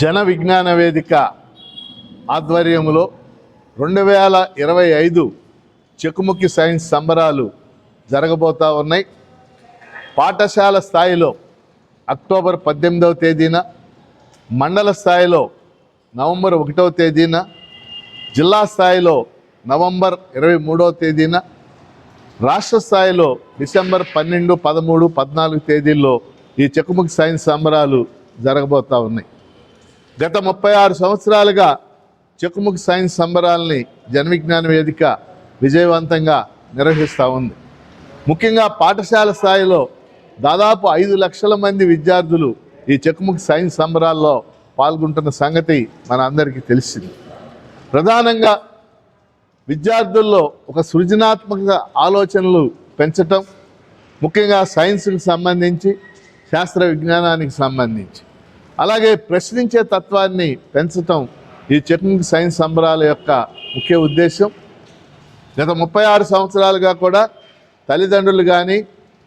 జన విజ్ఞాన వేదిక ఆధ్వర్యంలో రెండు వేల ఇరవై ఐదు చెక్కుముక్కి సైన్స్ సంబరాలు జరగబోతూ ఉన్నాయి. పాఠశాల స్థాయిలో అక్టోబర్ పద్దెనిమిదవ తేదీన మండల స్థాయిలో నవంబర్ ఒకటవ తేదీన జిల్లా స్థాయిలో నవంబర్ ఇరవై మూడవ తేదీన రాష్ట్ర స్థాయిలో డిసెంబర్ పన్నెండు పదమూడు పద్నాలుగు తేదీల్లో ఈ చెక్కుముఖి సైన్స్ సంబరాలు జరగబోతా ఉన్నాయి. గత ముప్పై ఆరు సంవత్సరాలుగా చెక్కుముఖి సైన్స్ సంబరాలని జనవిజ్ఞాన వేదిక విజయవంతంగా నిర్వహిస్తూ ఉంది. ముఖ్యంగా పాఠశాల స్థాయిలో దాదాపు ఐదు లక్షల మంది విద్యార్థులు ఈ చెక్కుముఖి సైన్స్ సంబరాల్లో పాల్గొంటున్న సంగతి మన అందరికీ తెలిసింది. ప్రధానంగా విద్యార్థుల్లో ఒక సృజనాత్మక ఆలోచనలు పెంచటం ముఖ్యంగా సైన్స్కి సంబంధించి శాస్త్ర విజ్ఞానానికి సంబంధించి. అలాగే ప్రశ్నించే తత్వాన్ని పెంచటం ఈ చెక్నిక్ సైన్స్ సంబరాల యొక్క ముఖ్య ఉద్దేశం గత ముప్పై ఆరు సంవత్సరాలుగా కూడా తల్లిదండ్రులు కానీ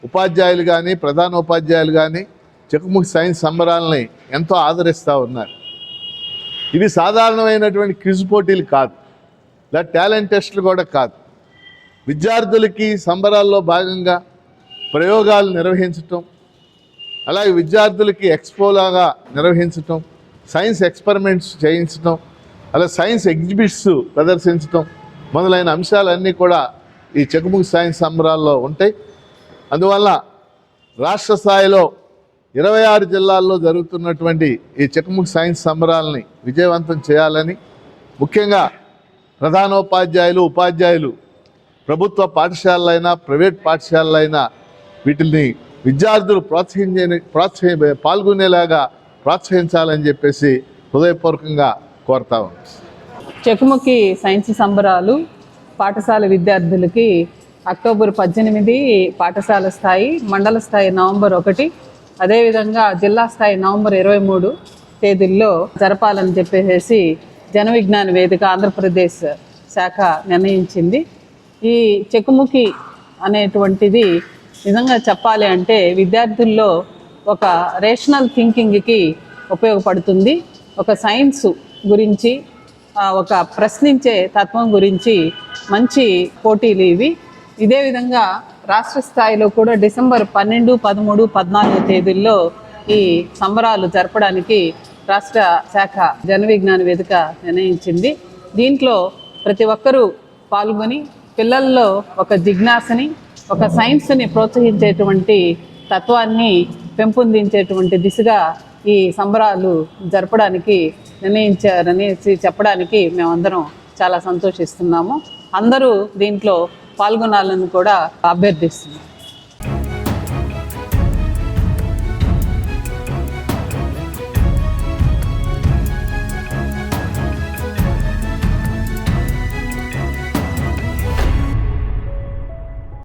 ఉపాధ్యాయులు కానీ ప్రధాన ఉపాధ్యాయులు కానీ చెక్కుముఖి సైన్స్ సంబరాలని ఎంతో ఆదరిస్తూ ఉన్నారు. ఇవి సాధారణమైనటువంటి క్విజ్ పోటీలు కాదు. లేదా టాలెంట్ టెస్టులు కూడా కాదు. విద్యార్థులకి సంబరాల్లో భాగంగా ప్రయోగాలు నిర్వహించటం అలాగే విద్యార్థులకి ఎక్స్పోలాగా నిర్వహించటం సైన్స్ ఎక్స్పెరిమెంట్స్ చేయించటం అలా సైన్స్ ఎగ్జిబిట్స్ ప్రదర్శించటం మొదలైన అంశాలన్నీ కూడా ఈ చెక్కుముఖి సైన్స్ సంబరాల్లో ఉంటాయి. అందువల్ల రాష్ట్ర స్థాయిలో ఇరవై ఆరు జిల్లాల్లో జరుగుతున్నటువంటి ఈ చెక్కుముఖి సైన్స్ సంబరాలని విజయవంతం చేయాలని ముఖ్యంగా ప్రధానోపాధ్యాయులు ఉపాధ్యాయులు ప్రభుత్వ పాఠశాలలైనా ప్రైవేట్ పాఠశాలలైనా వీటిని విద్యార్థులు ప్రోత్సహించే ప్రోత్సహి పాల్గొనేలాగా ప్రోత్సహించాలని చెప్పేసి హృదయపూర్వకంగా కోరుతా ఉన్నాం. చెకుముకి సైన్స్ సంబరాలు పాఠశాల విద్యార్థులకి అక్టోబర్ పద్దెనిమిది పాఠశాల స్థాయి మండల స్థాయి నవంబర్ ఒకటి అదేవిధంగా జిల్లా స్థాయి నవంబర్ ఇరవై మూడు తేదీల్లో జరపాలని చెప్పేసి జన విజ్ఞాన వేదిక ఆంధ్రప్రదేశ్ శాఖ నిర్ణయించింది. ఈ చెక్కుముఖి అనేటువంటిది నిజంగా చెప్పాలి అంటే విద్యార్థుల్లో ఒక రేషనల్ థింకింగ్కి ఉపయోగపడుతుంది. ఒక సైన్స్ గురించి ఒక ప్రశ్నించే తత్వం గురించి మంచి పోటీలు ఇవి. ఇదే విధంగా రాష్ట్ర స్థాయిలో కూడా డిసెంబర్ పన్నెండు పదమూడు పద్నాలుగు తేదీల్లో ఈ సంబరాలు జరపడానికి రాష్ట్ర శాఖ జన విజ్ఞాన వేదిక నిర్ణయించింది. దీంట్లో ప్రతి ఒక్కరూ పాల్గొని పిల్లల్లో ఒక జిజ్ఞాసని ఒక సైన్స్ని ప్రోత్సహించేటువంటి తత్వాన్ని పెంపొందించేటువంటి దిశగా ఈ సంబరాలు జరపడానికి నిర్ణయించారని చెప్పడానికి మేమందరం చాలా సంతోషిస్తున్నాము. అందరూ దీంట్లో పాల్గొనాలని కూడా అభ్యర్థిస్తున్నాం.